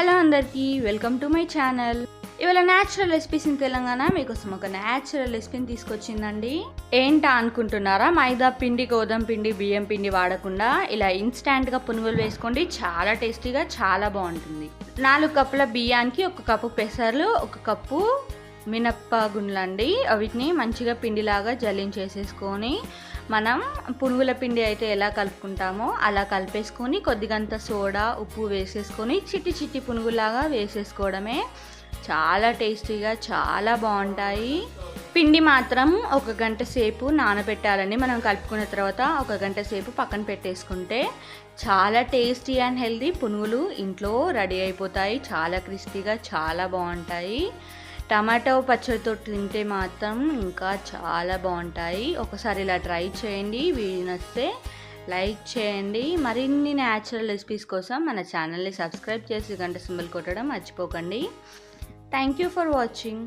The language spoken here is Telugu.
హలో అందరికీ వెల్కమ్ టు మై ఛానల్. ఇవాళ న్యాచురల్ రెసిపీస్ ఇన్ తెలంగాణ మీకోసం ఒక న్యాచురల్ రెసిపీని తీసుకొచ్చిందండి. ఏంటా అనుకుంటున్నారా? మైదా పిండి గోధుమ పిండి బియ్యం పిండి వాడకుండా ఇలా ఇన్స్టాంట్గా పునుగులు వేసుకోండి. చాలా టేస్టీగా చాలా బాగుంటుంది. నాలుగు కప్పుల బియ్యానికి ఒక కప్పు పెసర్లు ఒక కప్పు మినప్ప గుండ్లండి వీటిని మంచిగా పిండిలాగా జల్లించేసేసుకొని మనం పునుగుల పిండి అయితే ఎలా కలుపుకుంటామో అలా కలిపేసుకొని కొద్దిగంత సోడా ఉప్పు వేసేసుకొని చిట్టి చిట్టి పునుగులాగా వేసేసుకోవడమే చాలా టేస్టీగా చాలా బాగుంటాయి. పిండి మాత్రం ఒక గంట సేపు నానబెట్టాలని మనం కలుపుకున్న తర్వాత ఒక గంట సేపు పక్కన పెట్టేసుకుంటే చాలా టేస్టీ అండ్ హెల్దీ పునుగులు ఇంట్లో రెడీ అయిపోతాయి. చాలా క్రిస్పీగా చాలా బాగుంటాయి. టమాటో పచ్చడితో తింటే మాత్రం ఇంకా చాలా బాగుంటాయి. ఒకసారి ఇలా ట్రై చేయండి. వీడియో నచ్చితే లైక్ చేయండి. మరిన్ని న్యాచురల్ రెసిపీస్ కోసం మన ఛానల్ని సబ్స్క్రైబ్ చేసి గంట సింబల్ కొట్టడం మర్చిపోకండి. Thank you for watching